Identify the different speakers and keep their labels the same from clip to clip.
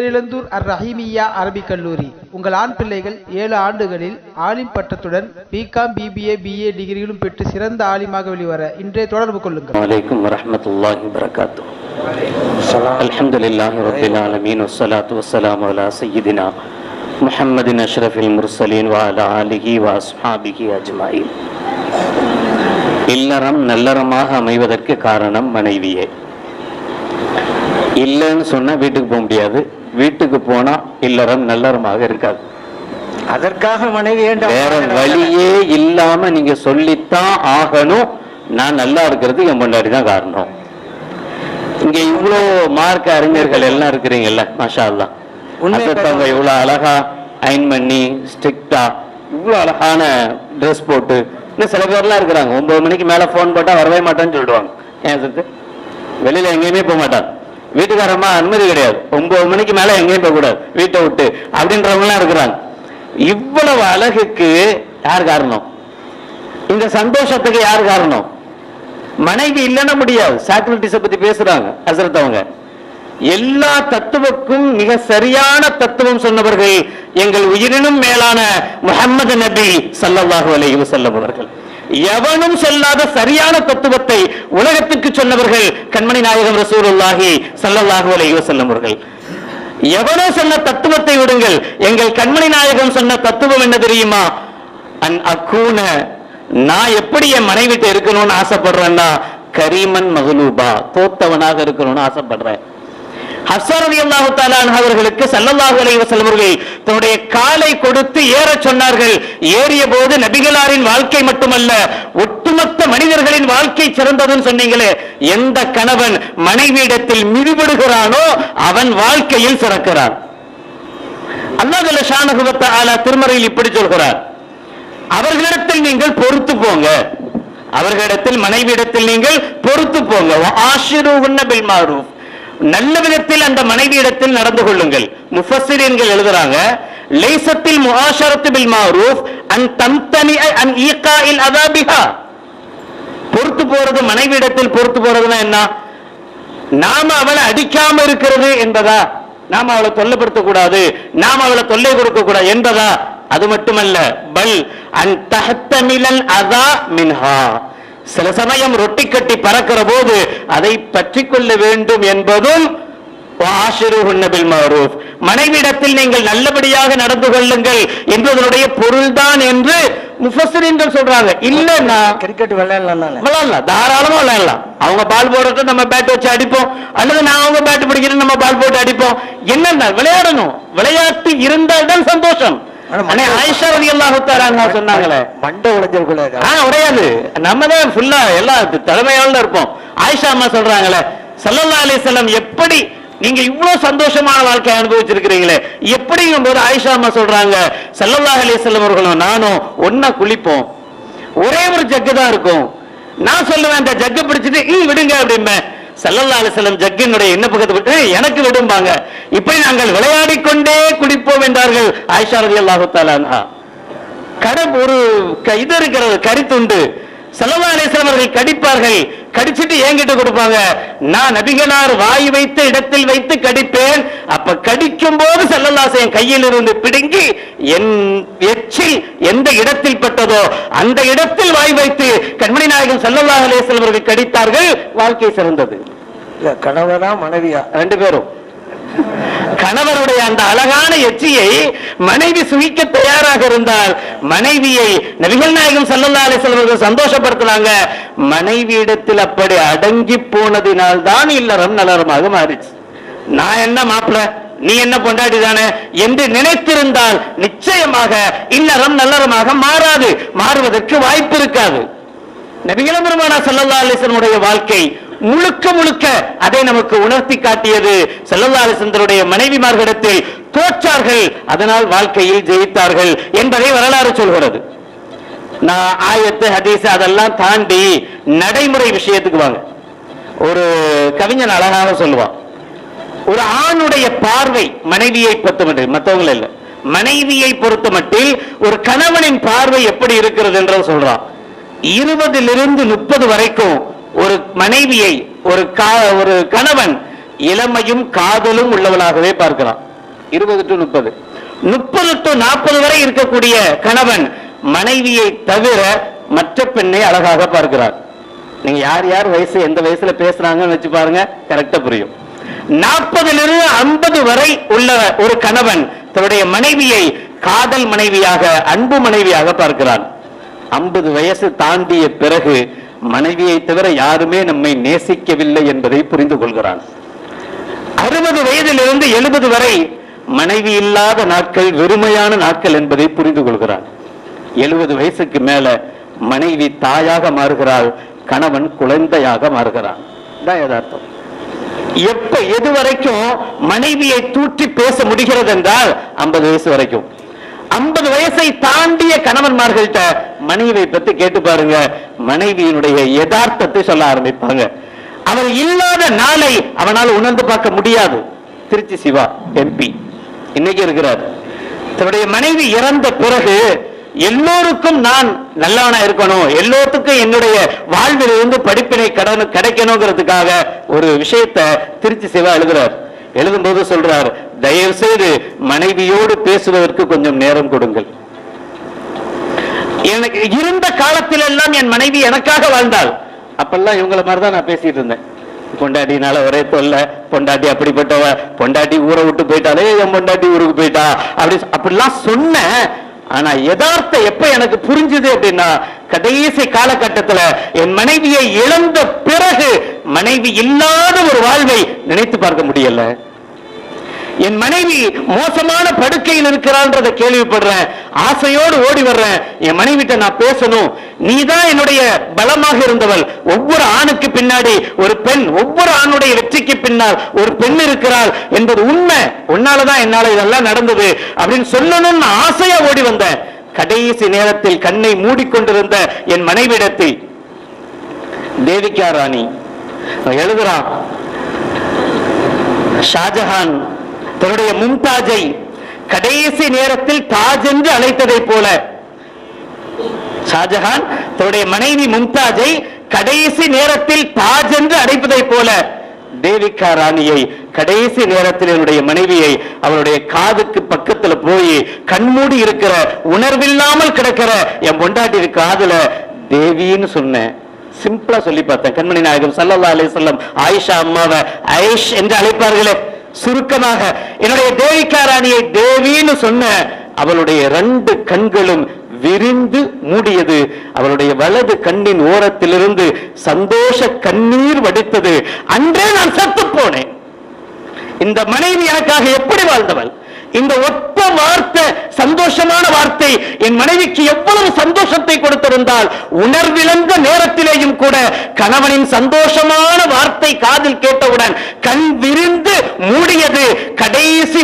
Speaker 1: பேரிழந்தூர் அர் ரஹீமியா அரபிக் கல்லூரி உங்கள் ஆண் பிள்ளைகள் ஏழு ஆண்டுகளில் ஆலிம் பட்டத்துடன் பிகாம் பிபிஏ பிஏ டிகிரிகளும் பெற்று சிறந்த ஆலிமாக வெளிவர இன்றே தொடர்பு கொள்ளுங்கள்
Speaker 2: عليكم ورحمة الله وبركاته الحمد لله رب العالمين والصلاة والسلام على سيدنا محمد أشرف المرسلين وعلى آله وأصحابه أجمعين இல்லறம் நல்லறமாக அமைவதற்கு காரணம் மனைவியே இல்லைன்னு சொன்னா வீட்டுக்கு போக முடியாது வீட்டுக்கு போனா இல்லறம் நல்லறமாக இருக்காது.
Speaker 3: அதற்காக மனைவி
Speaker 2: வேற வழியே இல்லாம நீங்க சொல்லித்தான் ஆகணும். நான் நல்லா இருக்கிறதுக்கு என் முன்னாடி தான் காரணம். இங்க இவ்வளோ மார்க்க அறிஞர்கள் எல்லாம் இருக்கிறீங்கல்ல மாஷா
Speaker 3: உண்மை
Speaker 2: அசத்தவங்க இவ்வளோ அழகா அயன் பண்ணி ஸ்ட்ரிக்டா இவ்வளோ அழகான ட்ரெஸ் போட்டு இன்னும் சில பேர்லாம் இருக்கிறாங்க. ஒன்பது மணிக்கு மேல ஃபோன் போட்டா வரவே மாட்டேன்னு சொல்லிடுவாங்க. ஏன் வெளியில எங்கேயுமே போக மாட்டாங்க. வீட்டுக்காரம்மா அனுமதி கிடையாது. ஒன்பது மணிக்கு மேல எங்கேயும் போக கூடாது. வீட்டை விட்டு அப்படின்றவங்களாம் இருக்கிறாங்க. இவ்வளவு அழகுக்கு யார் காரணம்? இந்த சந்தோஷத்துக்கு யார் காரணம்? மனைவி இல்லைன்னா முடியாது. சாக்ரட்டிஸ பத்தி பேசுறாங்க ஹசரத் அவங்க எல்லா தத்துவக்கும் மிக சரியான தத்துவம் சொன்னவர்கள் எங்கள் உயிரினும் மேலான முஹம்மது நபி ஸல்லல்லாஹு அலைஹி வஸல்லம் அவர்கள். எவனும் சொல்லாத சரியான தத்துவத்தை உலகத்துக்கு சொன்னவர்கள் கண்மணி நாயகம் ரசூலுல்லாஹி ஸல்லல்லாஹு அலைஹி வஸல்லம் அவர்கள். எவனோ சொன்ன தத்துவத்தை விடுங்கள். எங்கள் கண்மணி நாயகம் சொன்ன தத்துவம் என்ன தெரியுமா? அன் அக்கூன நான் எப்படி என் மனைவிட்டு இருக்கணும்னு ஆசைப்படுறேன்னா கரீமன் மகளூபா தோத்தவனாக இருக்கணும்னு ஆசைப்படுறேன். ஹஸ்ஸர் ரலியல்லாஹு அவர்களுக்கு ஸல்லல்லாஹு அலைஹி அவர்கள் தன்னுடைய காலை கொடுத்து ஏறச் சொன்னார்கள். ஏறிய போது நபிகளாரின் வாழ்க்கை மட்டுமல்ல ஒட்டுமொத்த மனிதர்களின் வாழ்க்கை சிறந்ததுன்னு சொன்னீங்களே எந்த கணவன் மனைவியிடத்தில் மிதிபடுகிறானோ அவன் வாழ்க்கையில் சிறக்கிறான். அல்லாஹ் ஜல்ல ஷானஹு திருமறையில் இப்படி சொல்கிறார். அவர்களிடத்தில் நீங்கள் பொறுத்து போங்க. அவர்களிடத்தில் மனைவியிடத்தில் நீங்கள் பொறுத்து போங்க. ஆஷிருஹுன்ன பில் மாரூஃப். நல்ல விதத்தில் அந்த மனைவியிடத்தில் நடந்து கொள்ளுங்கள். முஃபஸ்ஸிரீன்கள் எழுதுறாங்க லைசத்தில் முஹாஷரத்து பில் மாரூஃப் அன் தம்தனி அன் ஈகாஇல் அதாபிஹா. பொறுத்து போறது மனைவியிடத்தில் பொறுத்து போறதுன்னா என்ன? நாம அவளை அடிக்காம இருக்கிறது என்பதா? நாம அவளை தொல்லைப்படுத்த கூடாது நாம அவளை தொல்லை கொடுக்க கூடாது என்பதா? அது மட்டுமல்ல பல் அன் தஹத்தமிலன் அதா மின்ஹா. சில சமயம் ரொட்டி கட்டி பறக்கிற போது அதை பற்றி கொள்ள வேண்டும் என்பதும் மனைவியிடத்தில் நீங்கள் நல்லபடியாக நடந்து கொள்ளுங்கள் என்பதனுடைய பொருள்தான் என்று முஃபஸ்ஸிரீன்கள் சொல்றாங்க. இல்லன்னா
Speaker 3: கிரிக்கெட் விளையாடலாம்
Speaker 2: விளையாடலாம். தாராளமா விளையாடலாம். அவங்க பால் போடுறது நம்ம பேட் வச்சு அடிப்போம். அல்லது நான் அவங்க பேட் பிடிக்கிறேன் நம்ம பால் போட்டு அடிப்போம். என்னன்னா? விளையாடணும். விளையாட்டு இருந்தால் தான் சந்தோஷம். அண்ணே, ஆயிஷா ரலியல்லாஹு தஆலா சொன்னாங்களே.
Speaker 3: மண்டை உடைஞ்சிடக்கூடாது
Speaker 2: ஆ உடையாது. நம்ம தான் ஃபுல்லா எல்லாம் தலைமையாளர் இருப்போம். ஆயிஷா அம்மா சொல்றாங்களே ஸல்லல்லாஹு அலைஹி வஸல்லம் எப்படி நீங்க இவ்வளவு சந்தோஷமான வாழ்க்கை அனுபவிச்சிருக்கிறீங்களே? எப்படிங்கும் போது ஆயிஷா அம்மா சொல்றாங்க ஸல்லல்லாஹு அலைஹி வஸல்லம் அவர்களும் நானும் ஒண்ணா குளிப்போம். ஒரே ஒரு ஜக்கு தான் இருக்கும். நான் சொல்லுவேன் அந்த ஜக்கு பிடிச்சிட்டு ஈ விடுங்க அப்படிம்பேன். ஸல்லல்லாஹு அலைஹி ஜக்கினுடைய என்ன பக்கத்து விட்டு எனக்கு விடும்பாங்க. இப்படி நாங்கள் விளையாடி கொண்டே குடிப்போம் என்றார்கள் ஆயிஷா ரலியல்லாஹு தஆலா அன்ஹா. கடை ஒரு க- இது இருக்கிறது கரித்துண்டு. செலவா அலிஸ்லாம் அவர்கள் கடிப்பார்கள். கடிச்சிட்டு என்கிட்ட கொடுப்பாங்க. நான் நபிகளார் வாய் வைத்த இடத்தில் வைத்து கடிப்பேன். அப்ப கடிக்கும் போது செல்லல்லாச என் கையில் இருந்து பிடுங்கி என் எச்சில் எந்த இடத்தில் பட்டதோ அந்த இடத்தில் வாய் வைத்து கண்மணி நாயகம் செல்லல்லா அலிஸ்லாம் அவர்கள் கடித்தார்கள். வாழ்க்கை சிறந்தது.
Speaker 3: இல்ல கணவரா மனைவியா?
Speaker 2: ரெண்டு பேரும். கணவருடைய அந்த அழகான எச்சியை மனைவி சுகிக்க தயாராக இருந்தால் மனைவியை நபிகள் நாயகம் ஸல்லல்லாஹு அலைஹி சந்தோஷப்படுத்தினாங்க. மனைவியிடத்தில் அப்படி அடங்கி போனதினால் தான் இல்லறம் நலரமாக மாறிச்சு. நான் என்ன மாப்பிள? நீ என்ன பொண்டாட்டி தானே? என்று நினைத்திருந்தால் நிச்சயமாக இல்லறம் நல்லறமாக மாறாது. மாறுவதற்கு வாய்ப்பு இருக்காது. நபிகள பெருமானா ஸல்லல்லாஹு வாழ்க்கை முழுக்க முழுக்க அதை நமக்கு உணர்த்தி காட்டியது ஸல்லல்லாஹு அலைஹி மனைவிமார்களிடத்தில் தோற்றார்கள். அதனால் வாழ்க்கையில் ஜெயித்தார்கள் என்பதை வரலாறு சொல்கிறது. நான் ஆயத்து ஹதீஸ் அதெல்லாம் தாண்டி நடைமுறை விஷயத்துக்கு வாங்க. ஒரு கவிஞன் அழகாக சொல்லுவான். ஒரு ஆணுடைய பார்வை மனைவியை பொறுத்தமட்டில் மற்றவங்கள இல்லை மனைவியை பொறுத்தமட்டில் ஒரு கணவனின் பார்வை எப்படி இருக்கிறது என்று சொல்றான். இருபதிலிருந்து முப்பது வரைக்கும் ஒரு மனைவியை ஒரு கா ஒரு கணவன் இளமையும் காதலும் உள்ளவளாகவே பார்க்கலாம். இருபது டு முப்பது. முப்பது டு நாற்பது வரை இருக்கக்கூடிய கணவன் மனைவியை தவிர மற்ற பெண்ணை அழகாக பார்க்கிறார். நீங்க யார் யார் வயசு எந்த வயசுல பேசுறாங்கன்னு வச்சு பாருங்க கரெக்டா புரியும். நாற்பதிலிருந்து ஐம்பது வரை உள்ள ஒரு கணவன் தன்னுடைய மனைவியை காதல் மனைவியாக அன்பு மனைவியாக பார்க்கிறான். ஐம்பது வயசு தாண்டிய பிறகு மனைவியை தவிர யாருமே நம்மை நேசிக்கவில்லை என்பதை புரிந்து கொள்கிறான். அறுபது வயதிலிருந்து எழுபது வரை மனைவி இல்லாத நாட்கள் வெறுமையான நாட்கள் என்பதை புரிந்து கொள்கிறான். எழுபது வயசுக்கு மேல மனைவி தாயாக மாறுகிறாள் கணவன் குழந்தையாக மாறுகிறான். தான் யதார்த்தம். எப்ப எது வரைக்கும் மனைவியை தூற்றி பேச முடிகிறது என்றால் ஐம்பது வயசு வரைக்கும். ஐம்பது வயசை தாண்டிய கணவன்மார்கள்ட்ட மனைவியை பத்தி கேட்டு பாருங்க. மனைவியினுடைய யதார்த்தத்தை சொல்ல ஆரம்பிப்பாங்க. அவர் இல்லாத நாளை அவனால் உணர்ந்து பார்க்க முடியாது. திருச்சி சிவா எம்பி இன்னைக்கு இருக்கிறார். தன்னுடைய மனைவி இறந்த பிறகு எல்லோருக்கும் நான் நல்லவனா இருக்கணும். எல்லோருக்கும் என்னுடைய வாழ்விலிருந்து படிப்பினை கடனு கிடைக்கணுங்கிறதுக்காக ஒரு விஷயத்தை திருச்சி சிவா எழுதுறார். எழுதும்போது சொல்றார் தயவு செய்து மனைவியோடு பேசுவதற்கு கொஞ்சம் நேரம் கொடுங்கள். எனக்கு இருந்த காலத்தில் எல்லாம் என் மனைவி எனக்காக வாழ்ந்தாள். அப்பெல்லாம் இவங்கள மாதிரி தான் நான் பேசிட்டு இருந்தேன். பொண்டாட்டினால ஒரே தொல்லை பொண்டாட்டி அப்படிப்பட்டவ பொண்டாட்டி ஊரை விட்டு போயிட்டாலே என் பொண்டாட்டி ஊருக்கு போயிட்டா அப்படி அப்படிலாம் சொன்னேன். ஆனா யதார்த்த எப்ப எனக்கு புரிஞ்சுது அப்படின்னா கடைசி காலகட்டத்தில் என் மனைவியை இழந்த பிறகு மனைவி இல்லாத ஒரு வாழ்வை நினைத்து பார்க்க முடியல. என் மனைவி மோசமான படுக்கையில் இருக்கிறான்றத கேள்விப்படுறேன். ஆசையோடு ஓடி வர்றேன். என் மனைவிட்ட நான் பேசணும். நீ தான் என்னுடைய பலமாக இருந்தவள். ஒவ்வொரு ஆணுக்கு பின்னாடி ஒரு பெண் ஒவ்வொரு ஆணுடைய வெற்றிக்கு பின்னால் ஒரு பெண் இருக்கிறாள் என்பது உண்மை. உன்னாலதான் என்னால இதெல்லாம் நடந்தது அப்படின்னு சொல்லணும்னு ஆசையா ஓடி வந்தேன். கடைசி நேரத்தில் கண்ணை மூடிக்கொண்டிருந்த என் மனைவிடத்தில் தேவிகா ராணி எழுதுறான் ஷாஜஹான் தன்னுடைய மும்தாஜை கடைசி நேரத்தில் தாஜ் என்று அழைத்ததை போல. ஷாஜஹான் தன்னுடைய மனைவி மும்தாஜை கடைசி நேரத்தில் தாஜ் என்று அழைப்பதை போல. தேவிகா ராணியை கடைசி நேரத்தில் என்னுடைய மனைவியை அவருடைய காதுக்கு பக்கத்துல போய் கண்மூடி இருக்கிற உணர்வில்லாமல் கிடக்கிற என் பொண்டாட்டி காதுல தேவின்னு சொன்னேன். சிம்பிளா சொல்லி பார்த்தேன். கண்மணி நாயகம் சல்லல்லா சொல்லம் ஆயிஷா அம்மாவை ஐஷ் என்று அழைப்பார்களே. சுருக்கமாக என்னுடைய தேவிகா ராணியை தேவின்னு சொன்ன அவளுடைய ரெண்டு கண்களும் விரிந்து மூடியது. அவளுடைய வலது கண்ணின் ஓரத்திலிருந்து சந்தோஷ கண்ணீர் வடித்தது. அன்றே நான் சத்து போனேன். இந்த மனைவி எனக்காக எப்படி வாழ்ந்தவள்? இந்த ஒத்த வார்த்தை சந்தோஷமான வார்த்தை என் மனைவிக்கு எவ்வளவு சந்தோஷத்தை கொடுத்திருந்தால் உணர்விழந்த நேரத்திலேயும் கூட கணவனின் சந்தோஷமான வார்த்தை காதில் கேட்டவுடன் கண் விரிந்து மூடியது. கடைசி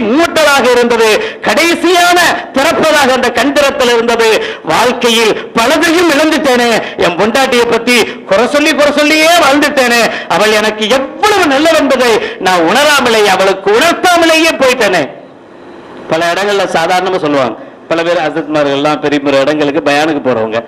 Speaker 2: திறப்பதாக இருந்தது கடைசியான திறப்பதாக அந்த கண் திறத்தல் இருந்தது வாழ்க்கையில் பலதையும் இழந்துட்டேனே என் பொண்டாட்டியை பத்தி குறை சொல்லி குறை சொல்லியே வாழ்ந்துட்டேனே அவள் எனக்கு எவ்வளவு நல்லவள் என்பதை நான் உணராமலே அவளுக்கு உணர்த்தாமலேயே போயிட்டேனே பல இடங்கள்ல சாதாரணமா சொல்லுவாங்க பல பேர் அசத்மார்கள்லாம் பெரிய பெரிய இடங்களுக்கு பயானுக்கு போறவங்க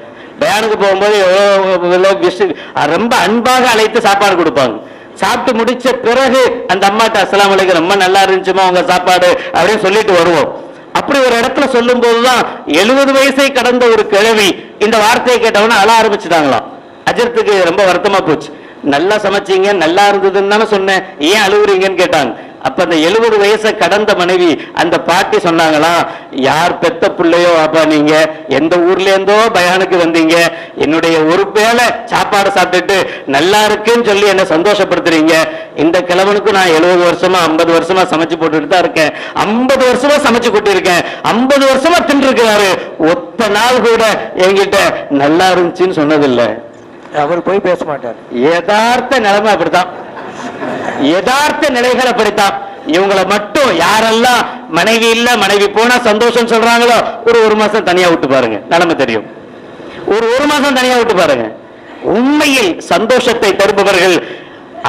Speaker 2: பயானுக்கு போகும்போது எவ்வளோ எவ்வளவு ரொம்ப அன்பாக அழைத்து சாப்பாடு கொடுப்பாங்க சாப்பிட்டு முடிச்ச பிறகு அந்த அம்மாட்ட அஸ்லாம் அலைக்கும் ரொம்ப நல்லா இருந்துச்சுமா உங்க சாப்பாடு? அப்படின்னு சொல்லிட்டு வருவோம். அப்படி ஒரு இடத்துல சொல்லும் போதுதான் எழுபது வயசை கடந்த ஒரு கிழவி இந்த வார்த்தையை கேட்டவன அழ ஆரம்பிச்சுட்டாங்களாம். அஜரத்துக்கு ரொம்ப வருத்தமா போச்சு. நல்லா சமைச்சீங்க நல்லா இருந்ததுன்னு தானே சொன்னேன். ஏன் அழுகுறீங்கன்னு கேட்டாங்க. அப்ப அந்த எழுபது வயசை கடந்த மனைவி அந்த பாட்டி சொன்னாங்களாம் யார் பெத்த பிள்ளையோ அப்பா நீங்க? எந்த ஊர்ல இருந்தோ பயானுக்கு வந்தீங்க? என்னுடைய ஒரு வேளை சாப்பாடு சாப்பிட்டுட்டு நல்லா இருக்குன்னு சொல்லி என்ன சந்தோஷப்படுத்துறீங்க. இந்த கிழவனுக்கு நான் எழுபது வருஷமா ஐம்பது வருஷமா சமைச்சு போட்டுட்டு தான் இருக்கேன். ஐம்பது வருஷமா சமைச்சு கொட்டி இருக்கேன் ஐம்பது வருஷமா தின்றுருக்கிறாரு. ஒத்த நாள் கூட என்கிட்ட நல்லா இருந்துச்சுன்னு சொன்னதில்லை.
Speaker 3: அவர் போய் பேச மாட்டார்.
Speaker 2: யதார்த்த நிலைமை அப்படித்தான். யதார்த்த நிலைகளை படித்தான். இவங்களை மட்டும் யாரெல்லாம் மனைவி இல்ல மனைவி போனா சந்தோஷம் சொல்றாங்களோ ஒரு ஒரு மாசம் தனியா விட்டு பாருங்க. நிலைமை தெரியும். ஒரு ஒரு மாசம் தனியா விட்டு பாருங்க. உண்மையில் சந்தோஷத்தை தருபவர்கள்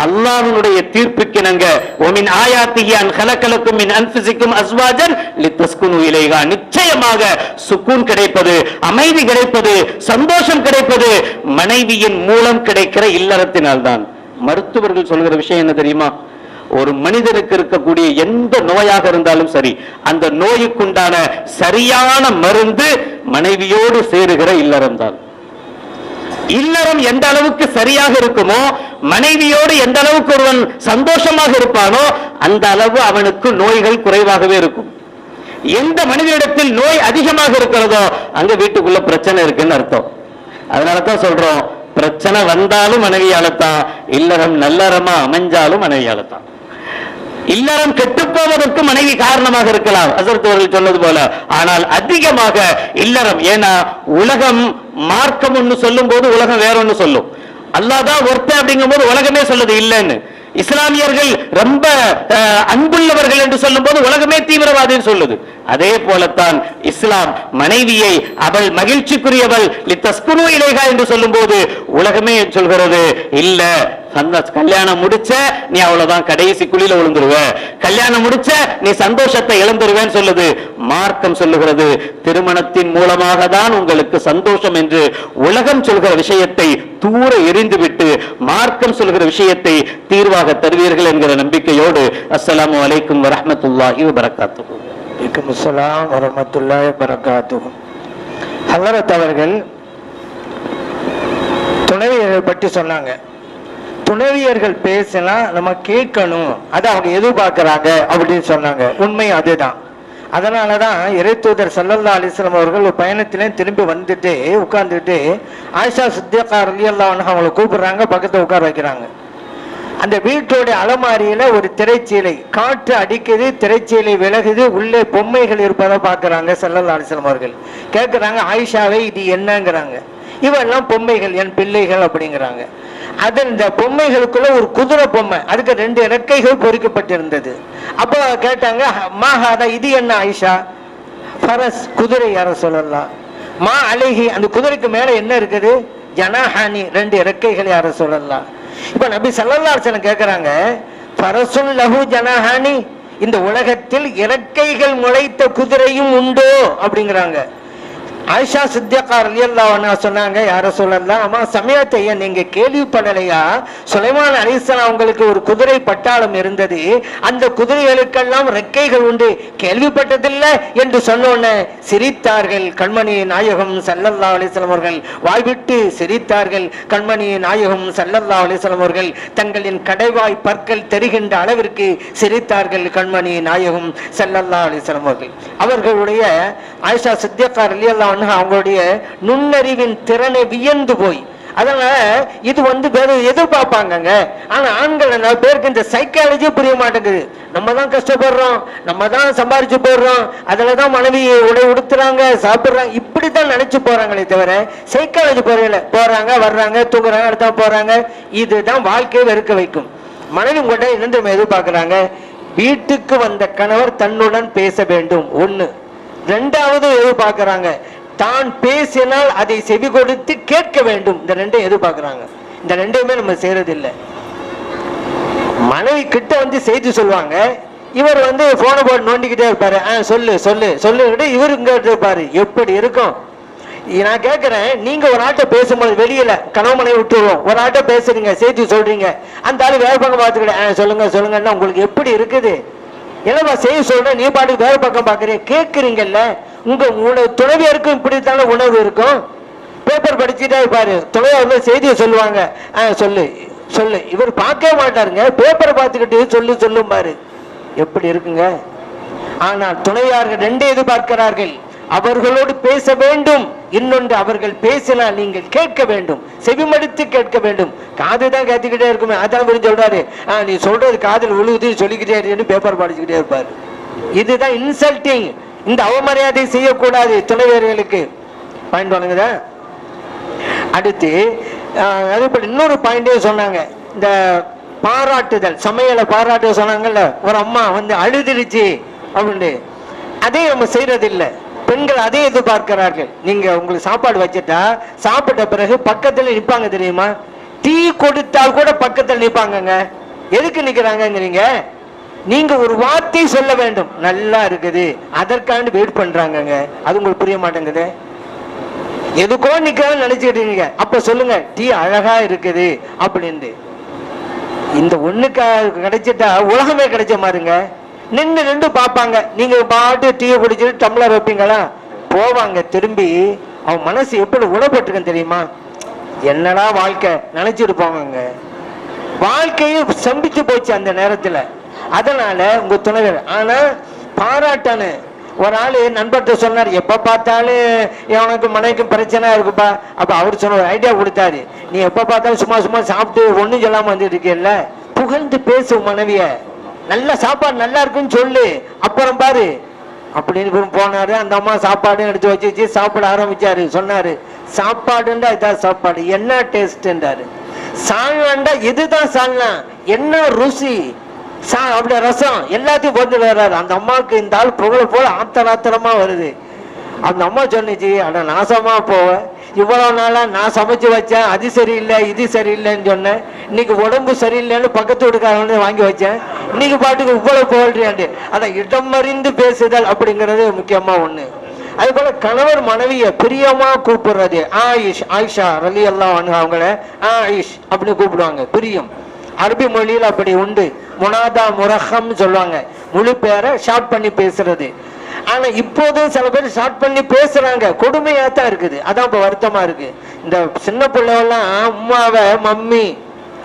Speaker 2: அல்லாவினுடைய தீர்ப்புக்கு நங்க ஒமின் ஆயாத்திகி அன் கலக்கலக்கும் மின் அன்பிசிக்கும் அஸ்வாஜன் லித்தஸ்குனு இலைகா நிச்சயமாக சுக்கூன் கிடைப்பது அமைதி கிடைப்பது சந்தோஷம் கிடைப்பது மனைவியின் மூலம் கிடைக்கிற இல்லறத்தினால்தான். மருத்துவர்கள் சொல்கிற விஷயம் என்ன தெரியுமா? ஒரு மனிதனுக்கு இருக்கக்கூடிய எந்த நோயாக இருந்தாலும் சரி அந்த நோய்க்குண்டான சரியான மருந்து மனைவியோடு சேருகிற இல்லறம்தான் இல்லறம் எந்த அளவுக்கு சரியாக இருக்குமோ மனைவியோடு எந்த அளவுக்கு ஒருவன் சந்தோஷமாக இருப்பானோ அந்த அளவு அவனுக்கு நோய்கள் குறைவாகவே இருக்கும். எந்த மனிதனிடத்தில் நோய் அதிகமாக இருக்கிறதோ அங்க வீட்டுக்குள்ள பிரச்சனை இருக்குன்னு அர்த்தம். அதனால தான் சொல்றோம் பிரச்சனை வந்தாலும் மனைவியாலத்தான். இல்லறம் நல்லறமா அமைஞ்சாலும் மனைவியாலத்தான். இல்லறம் கெட்டுப்போவதற்கு மனைவி காரணமாக இருக்கலாம். அசரத்தவர்கள் சொன்னது போல. ஆனால் அதிகமாக இல்லறம் ஏன்னா உலகம் மார்க்கம் ஒண்ணு சொல்லும் போது உலகம் வேற ஒன்று சொல்லும் அல்லாதான் ஒருத்தன் அப்படிங்கும் போது உலகமே சொல்லுது இல்லைன்னு. இஸ்லாமியர்கள் ரொம்ப அஹ், அன்புள்ளவர்கள் என்று சொல்லும் போது உலகமே தீவிரவாதின்னு சொல்லுது. அதே போலத்தான் இஸ்லாம் மனைவியை அவள் மகிழ்ச்சிக்குரியவள் லித்தஸ்குரு இலேகா என்று சொல்லும் போது உலகமே சொல்கிறது இல்ல சந்தோஷம் கல்யாணம் முடிச்ச நீ அவ்வளவுதான் கடைசி குழியில விழுந்துருவ. கல்யாணம் முடிச்ச நீ சந்தோஷத்தை இழந்துருவேன்னு சொல்லுது. மார்க்கம் சொல்லுகிறது திருமணத்தின் மூலமாக தான் உங்களுக்கு சந்தோஷம் என்று உலகம் சொல்கிற விஷயத்தை தூர எரிந்துவிட்டு மார்க்கம் சொல்கிற விஷயத்தை தீர்வாக தருவீர்கள் என்கிற நம்பிக்கையோடு அஸ்லாம் அலைக்கும் வரஹ்மத்துல்லாஹி வபரகாத்துஹு.
Speaker 3: வலைக்கும் வரமத்துல்லாஹி வரகாத்து ஹலரத் அவர்கள் துணைவியர்கள் பற்றி சொன்னாங்க. துணைவியர்கள் பேசினா நம்ம கேட்கணும். அதை அவங்க எதிர்பார்க்குறாங்க அப்படின்னு சொன்னாங்க. உண்மை அதுதான். அதனால தான் இறைத்தூதர் சல்லல்லா அலிஸ்லாம் அவர்கள் ஒரு பயணத்திலே திரும்பி வந்துட்டு உட்கார்ந்துட்டு ஆயிஷா சித்தியக்கா ரலியல்லாஹு அவங்களை கூப்பிடுறாங்க பக்கத்தை உட்கார வைக்கிறாங்க. அந்த வீட்டோட அலமாரியில ஒரு திரைச்சீலை காற்று அடிக்குது திரைச்சீலை விலகுது உள்ளே பொம்மைகள் இருப்பதை பார்க்குறாங்க சல்லல்லா அலிஸ்லாம் அவர்கள். கேட்குறாங்க ஆயிஷாவை இது என்னங்கிறாங்க. இவெல்லாம் பொம்மைகள் என் பிள்ளைகள் அப்படிங்கிறாங்க. அது இந்த பொம்மைகளுக்குள்ள ஒரு குதிரை பொம்மை. அதுக்கு ரெண்டு இறக்கைகள் பொறிக்கப்பட்டிருந்தது. அப்போ கேட்டாங்க மாஹாதா இது என்ன ஆயிஷா? ஃபரஸ் குதிரை யார சொல்லலாம் மா அழகி அந்த குதிரைக்கு மேல என்ன இருக்குது? ஜனஹானி ரெண்டு இறக்கைகள் யார சொல்லலாம் இப்ப நபி சல்லல்லா அர்ச்சனை கேக்குறாங்க ஃபரசுல் லஹு ஜனஹானி இந்த உலகத்தில் இறக்கைகள் முளைத்த குதிரையும் உண்டோ? அப்படிங்கிறாங்க. ஆயிஷா சித்தியக்கா ரலியல்லாஹு சொன்னாங்க யார சொல்லலாம் ஆமா சமயத்தைய நீங்க கேள்விப்படலையா சுலைமான் அலிஸ்லாம் அவங்களுக்கு ஒரு குதிரை பட்டாளம் இருந்தது. அந்த குதிரைகளுக்கெல்லாம் ரெக்கைகள் உண்டு. கேள்விப்பட்டதில்லை என்று சொன்னோன்னே சிரித்தார்கள். கண்மணி நாயகம் சல்லல்லா அலிஸ்லாம் அவர்கள் வாய்விட்டு சிரித்தார்கள். கண்மணி நாயகம் சல்லல்லா அலிஸ்லாம் அவர்கள் தங்களின் கடைவாய் பற்கள் தெரிகின்ற அளவிற்கு சிரித்தார்கள். கண்மணி நாயகம் சல்லல்லா அலிஸ்லாம் அவர்கள். அவர்களுடைய ஆயிஷா சித்தியக்கா ரலியல்லாஹு அன்ஹா அவங்களுடைய நுண்ணறிவின் திறனை வியந்து போய். அதனால இது வந்து வேற எதிர்பார்ப்பாங்கங்க. ஆனா ஆண்கள் என்ன பேருக்கு இந்த சைக்காலஜி புரிய மாட்டேங்குது. நம்ம தான் கஷ்டப்படுறோம் நம்ம தான் சம்பாரிச்சு போடுறோம் அதில் தான் மனைவி உடை உடுத்துறாங்க சாப்பிடுறாங்க. இப்படித்தான் நினைச்சு போறாங்களே தவிர சைக்காலஜி புரியல போறாங்க வர்றாங்க தூங்குறாங்க அடுத்த போறாங்க. இதுதான் வாழ்க்கையை வெறுக்க வைக்கும். மனைவி கூட இருந்து எதிர்பார்க்குறாங்க? வீட்டுக்கு வந்த கணவர் தன்னுடன் பேச வேண்டும். ஒண்ணு. ரெண்டாவது எதிர்பார்க்கறாங்க. தான் பேசினால் அதை செவி கொடுத்து கேட்க வேண்டும். இந்த ரெண்டையும் எதிர்பார்க்குறாங்க. இந்த ரெண்டையுமே நம்ம செய்யறதில்லை மனைவி கிட்ட வந்து செய்தி சொல்லுவாங்க. இவர் வந்து போனை போட்டு நோண்டிக்கிட்டே இருப்பாரு. ஆ சொல்லு சொல்லு சொல்லுகிட்டு இவர் இங்க இருப்பாரு. எப்படி இருக்கும்? நான் கேட்கிறேன் நீங்க ஒரு ஆட்டை பேசும்போது வெளியில கணவனை விட்டுருவோம். ஒரு ஆட்டை பேசுறீங்க செய்தி சொல்றீங்க. அந்த ஆளு வேறு பக்கம் பார்த்துக்கிட்டேன் ஆ, சொல்லுங்க சொல்லுங்கன்னா உங்களுக்கு எப்படி இருக்குது? என்னப்பா செய்தி சொல்றேன்? நீ பாட்டுக்கு வேறு பக்கம் பாக்குறீங்க கேட்குறீங்கல்ல உங்க உங்களோட துணைவியருக்கும் இப்படித்தான உணவு இருக்கும்? பேப்பர் படிச்சுட்டே இருப்பாரு வந்து செய்தியை சொல்லுவாங்க. ஆ சொல்லு. சொல்லு. இவர் பார்க்கவே மாட்டாருங்க. பேப்பரை பார்த்துக்கிட்டு சொல்லு சொல்லும் பாரு. எப்படி இருக்குங்க? ஆனால் துணையார்கள் ரெண்டே எதிர்பார்க்கிறார்கள். அவர்களோடு பேச வேண்டும். இன்னொன்று அவர்கள் பேசினால் நீங்கள் கேட்க வேண்டும். செவிமடுத்து கேட்க வேண்டும். காது தான் கேட்டுக்கிட்டே இருக்குமே. அதான் இவரு சொல்றாரு. ஆ நீ சொல்றது காதில் விழுகுது சொல்லிக்கிட்டே இருக்கேன்னு பேப்பர் படிச்சுக்கிட்டே இருப்பார். இதுதான் இன்சல்ட்டிங் இந்த அவமரியாதை செய்யக்கூடாது. துணைவியர்களுக்கு பாயிண்ட் வழங்குதா? அடுத்து அது அதே இன்னொரு பாயிண்டே சொன்னாங்க. இந்த பாராட்டுதல் சமையலை பாராட்ட சொன்னாங்கல்ல ஒரு அம்மா வந்து அழுதுருச்சு அப்படின்னு அதே நம்ம செய்யறதில்லை பெண்கள் அதே எதிர்பார்க்கிறார்கள். நீங்க உங்களுக்கு சாப்பாடு வச்சுட்டா சாப்பிட்ட பிறகு பக்கத்துல நிப்பாங்க தெரியுமா? டீ கொடுத்தால் கூட பக்கத்துல நிற்பாங்கங்க எதுக்கு நிக்கிறாங்கங்கிறீங்க? நீங்க ஒரு வார்த்தை சொல்ல வேண்டும். நல்லா இருக்குது. அதற்காண்டு வெயிட் பண்றாங்கங்க. அது உங்களுக்கு புரிய மாட்டேங்குது. எதுக்கோ நிக்கிறோம் நினைச்சுக்கிட்டு இருக்கீங்க. அப்ப சொல்லுங்க டீ அழகா இருக்குது. அப்படின்னு இந்த ஒண்ணுக்கு கிடைச்சிட்டா உலகமே கிடைச்ச மாதிரிங்க. நின்று நின்று பார்ப்பாங்க. நீங்க பாட்டு டீ குடிச்சிட்டு டம்ளர் வைப்பீங்களா? போவாங்க. திரும்பி அவன் மனசு எப்படி உடப்பட்டிருக்கும் தெரியுமா? என்னடா வாழ்க்கை? நினைச்சிட்டு போவாங்க. வாழ்க்கையும் சம்பிச்சு போச்சு அந்த நேரத்துல. அதனால உங்க துணைவர் ஆனா பாராட்டானு ஒரு ஆள் நண்பர்கிட்ட சொன்னார் எப்போ பார்த்தாலும் இவனுக்கு மனைவிக்கும் பிரச்சனை இருக்குப்பா. அப்போ அவர் சொன்ன ஒரு ஐடியா கொடுத்தாரு. நீ எப்போ பார்த்தாலும் சும்மா சும்மா சாப்பிட்டு ஒன்றும் சொல்லாமல் வந்துட்டு இருக்கேல்ல? புகழ்ந்து பேசு மனைவிய. நல்ல சாப்பாடு நல்லா இருக்குன்னு சொல்லு. அப்புறம் பாரு. அப்படின்னு போனாரு. அந்த அம்மா சாப்பாடு எடுத்து வச்சு வச்சு சாப்பிட ஆரம்பிச்சாரு. சொன்னாரு சாப்பாடுண்டா இதான் சாப்பாடு. என்ன டேஸ்ட்ன்றாரு சால்னாண்டா இதுதான் சால்னா. என்ன ருசி. சா அப்படி ரசம் எல்லாத்தையும் போட்டு வர்றாரு. அந்த அம்மாவுக்கு இந்த ஆள் புகழ போல ஆத்தர வருது. அந்த அம்மா சொன்னிச்சு அட நாசமா போவ இவ்வளவு நாளா நான் சமைச்சு வச்சேன். அது சரியில்லை இது சரியில்லைன்னு சொன்னேன். இன்னைக்கு உடம்பு சரியில்லைன்னு பக்கத்து வீட்டுக்காரங்க வாங்கி வச்சேன். இன்னைக்கு பாட்டுக்கு இவ்வளவு போல்றியாண்டு அதான் இடம் மறிந்து பேசுதல் அப்படிங்கிறது முக்கியமா ஒண்ணு. அது போல கணவர் மனைவிய பிரியமா கூப்பிடுறது. ஆயிஷ் ஆயிஷா ரலி எல்லாம் அவங்கள ஆயிஷ் அப்படின்னு கூப்பிடுவாங்க. பிரியம். அரபி மொழியில் அப்படி உண்டு. முனாதா முரஹம் சொல்லுவாங்க. முழு பேரை ஷார்ட் பண்ணி பேசுறது. ஆனா இப்போதும் சில பேர் ஷார்ட் பண்ணி பேசுறாங்க. கொடுமையா தான் இருக்குது. அதான் இப்ப வருத்தமா இருக்கு. இந்த சின்ன பிள்ளைவெல்லாம் அம்மாவை மம்மி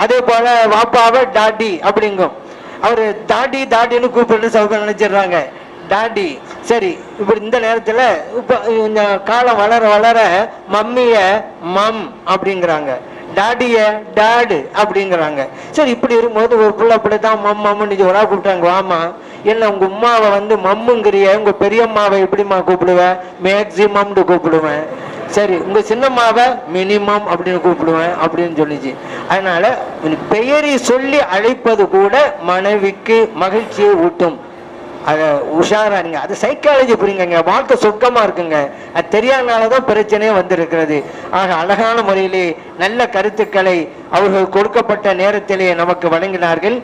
Speaker 3: அதே போல வாப்பாவை டாடி அப்படிங்கும். அவரு தாடி தாடின்னு கூப்பிட்டு சில நினைச்சிடுறாங்க. டாடி சரி இப்படி இந்த நேரத்துல இப்ப இந்த காலம் வளர வளர மம்மிய மம் அப்படிங்கிறாங்க. டாடிய டாடு அப்படிங்கிறாங்க. சரி இப்படி இருக்கும்போது ஒரு பிள்ளை அப்படிதான் மம் மம்முன்னு ஒரு கூப்பிட்டாங்க. வாமா என்ன உங்க உமாவை வந்து மம்முங்கிறிய உங்க பெரியம்மாவை எப்படிம்மா கூப்பிடுவேன் மேக்சிமம்னு கூப்பிடுவேன். சரி உங்க சின்னம்மாவை மினிமம் அப்படின்னு கூப்பிடுவேன் அப்படின்னு சொல்லிச்சு. அதனால பெயரை சொல்லி அழைப்பது கூட மனைவிக்கு மகிழ்ச்சியை ஊட்டும். அதை உஷாரா நீங்க அது சைக்காலஜி புரியுங்க வாழ்க்கை சொர்க்கமா இருக்குங்க. அது தெரியாதனாலதான் பிரச்சனையே வந்திருக்கிறது. ஆக அழகான முறையிலே நல்ல கருத்துக்களை அவர்கள் கொடுக்கப்பட்ட நேரத்திலே நமக்கு வழங்கினார்கள்.